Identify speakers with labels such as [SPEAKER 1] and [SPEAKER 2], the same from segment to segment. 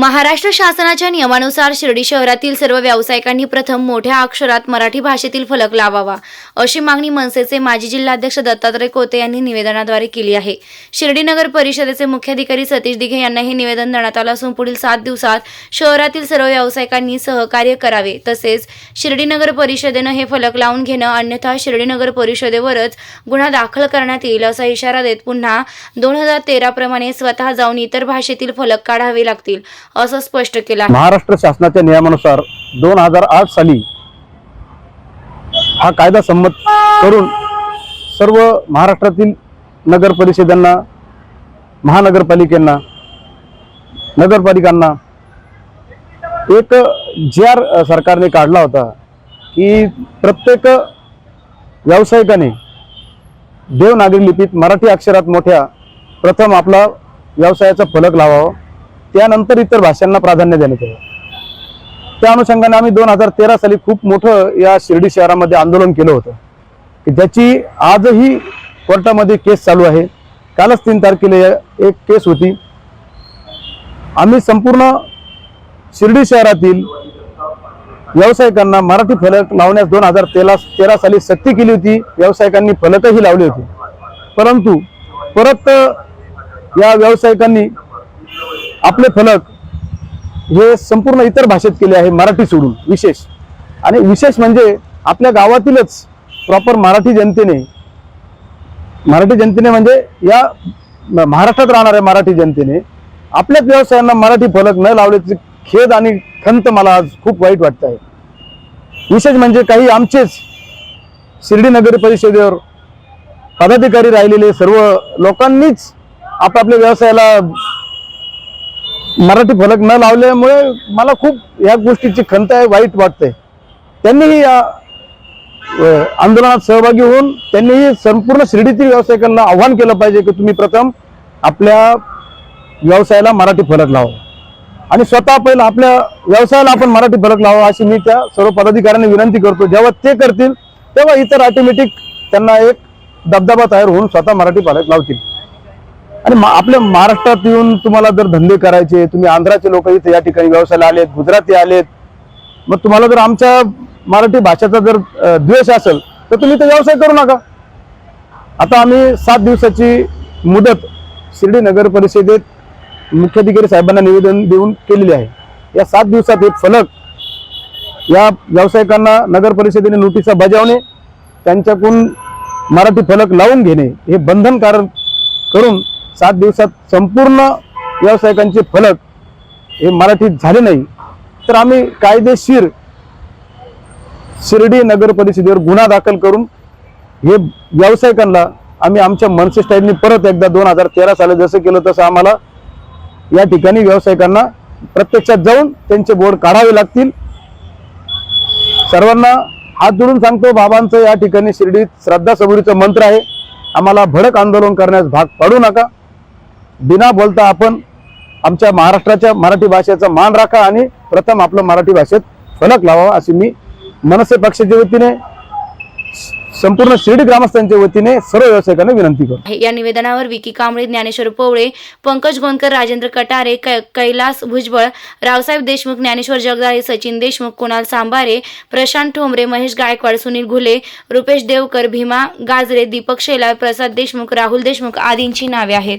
[SPEAKER 1] महाराष्ट्र शासनाच्या नियमानुसार शिर्डी शहरातील सर्व व्यावसायिकांनी प्रथम मोठ्या अक्षरात मराठी भाषेतील फलक लावावा अशी मागणी मनसेचे माजी जिल्हाध्यक्ष दत्तात्रय कोते यांनी निवेदनाद्वारे केली आहे. शिर्डी नगर परिषदेचे मुख्याधिकारी सतीश दिघे यांना हे निवेदन देण्यात आलं असून पुढील सात दिवसात शहरातील सर्व व्यावसायिकांनी सहकार्य करावे. तसेच शिर्डी नगर परिषदेनं हे फलक लावून घेणं अन्यथा शिर्डी नगर परिषदेवरच गुन्हा दाखल करण्यात येईल असा इशारा देत पुन्हा दोन हजार तेराप्रमाणे स्वतः जाऊन इतर भाषेतील फलक काढावे लागतील. असं स्पष्ट केलं आहे.
[SPEAKER 2] महाराष्ट्र शासनाच्या नियमानुसार दोन हजार आठ साली हा कायदा संमत करून सर्व महाराष्ट्रातील नगर परिषदांना महानगरपालिकांना नगरपालिकांना एक जी आर सरकारने काढला होता की प्रत्येक व्यावसायिकाने देवनागरी लिपीत मराठी अक्षरात मोठ्या प्रथम आपला व्यवसायाचा फलक लावावा. त्यानंतर इतर भाषांना प्राधान्य देण्यात यावं त्या अनुषंगाने आम्ही दोन हजार तेरा साली खूप मोठं या शिर्डी शहरामध्ये आंदोलन केलं होतं. की ज्याची आजही कोर्टामध्ये केस चालू आहे. कालच तीन तारखेला एक केस होती. आम्ही संपूर्ण शिर्डी शहरातील व्यावसायिकांना मराठी फलक लावण्यास दोन हजार तेरा तेरा साली सक्ती केली होती. व्यावसायिकांनी फलकही लावली होती. परंतु परत या व्यावसायिकांनी आपले फलक हे संपूर्ण इतर भाषेत केले आहे मराठी सोडून विशेष. आणि विशेष म्हणजे आपल्या गावातीलच प्रॉपर मराठी जनतेने मराठी जनतेने म्हणजे या महाराष्ट्रात राहणाऱ्या मराठी जनतेने आपल्याच व्यवसायांना मराठी फलक न लावल्याचे खेद आणि खंत मला आज खूप वाईट वाटत आहे. विशेष म्हणजे काही आमचेच शिर्डी नगर परिषदेवर पदाधिकारी राहिलेले सर्व लोकांनीच आपापल्या व्यवसायाला मराठी फलक न लावल्यामुळे मला खूप या गोष्टीची खंत आहे वाईट वाटते त्यांनीही या आंदोलनात सहभागी होऊन त्यांनीही संपूर्ण शिर्डीतील व्यावसायिकांना आव्हान केलं पाहिजे की तुम्ही प्रथम आपल्या व्यवसायाला मराठी फलक लावा. आणि स्वतः पहिलं आपल्या व्यवसायाला आपण मराठी फलक लावा अशी मी त्या सर्व पदाधिकाऱ्यांना विनंती करतो. जेव्हा ते करतील तेव्हा इतर ऑटोमॅटिक त्यांना एक दबदबा तयार होऊन स्वतः मराठी फलक लावतील. आणि आपल्या महाराष्ट्रात येऊन तुम्हाला जर धंदे करायचे तुम्ही आंध्राचे लोक इथे या ठिकाणी व्यवसायाला आलेत गुजराती आलेत मग तुम्हाला जर आमच्या मराठी भाषेचा जर द्वेष असेल तर तुम्ही ते व्यवसाय करू नका. आता आम्ही सात दिवसाची मुदत शिर्डी नगर परिषदेत मुख्याधिकारी साहेबांना निवेदन देऊन केलेली आहे. या सात दिवसात एक फलक या व्यावसायिकांना नगर परिषदेने नोटिसा बजावणे त्यांच्याकडून मराठी फलक लावून घेणे हे बंधनकारक करून सात दिवसात संपूर्ण व्यावसायिकांचे फलक हे मराठीत झाले नाही. तर आम्ही कायदेशीर शिर्डी नगर परिषदेवर गुन्हा दाखल करून हे व्यावसायिकांना आम्ही आमच्या मनसे स्टाईलनी परत एकदा दोन हजार तेरा साली जसं केलं तसं आम्हाला या ठिकाणी व्यावसायिकांना प्रत्यक्षात जाऊन त्यांचे बोर्ड काढावे लागतील. सर्वांना हात जोडून सांगतो बाबांचं या ठिकाणी शिर्डीत श्रद्धा सबुरीचं मंत्र आहे. आम्हाला भडक आंदोलन करण्यास भाग पाडू नका. बिना बोलता आपण आमच्या महाराष्ट्राच्या मराठी भाषेचा मान राखा आणि प्रथम आपलं मराठी भाषेत फलक लावावा अशी मी मनसे पक्षाच्या वतीने संपूर्ण शिर्डी ग्रामस्थांच्या वतीने सर्व व्यावसायिकांना विनंती करतो.
[SPEAKER 1] या निवेदनावर विकी कांबळे ज्ञानेश्वर पोवळे पंकज गोंदकर राजेंद्र कटारे कै कैलास भुजबळ रावसाहेब देशमुख ज्ञानेश्वर जगदाळे सचिन देशमुख कुणाल सांबारे प्रशांत ठोंबरे महेश गायकवाड सुनील घुले रुपेश देवकर भीमा गाजरे दीपक शेलार प्रसाद देशमुख राहुल देशमुख आदींची नावे आहेत.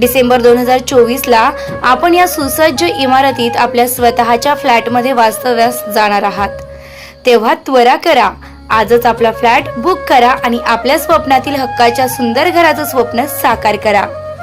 [SPEAKER 1] डिसेंबर दोन हजार चोवीसला आपण या सुसज्ज इमारतीत आपल्या स्वतःच्या फ्लॅटमध्ये वास्तव्यास जाणार आहात. तेव्हा त्वरा करा. आजच आपला फ्लॅट बुक करा आणि आपल्या स्वप्नातील हक्काच्या सुंदर घराचं स्वप्न साकार करा.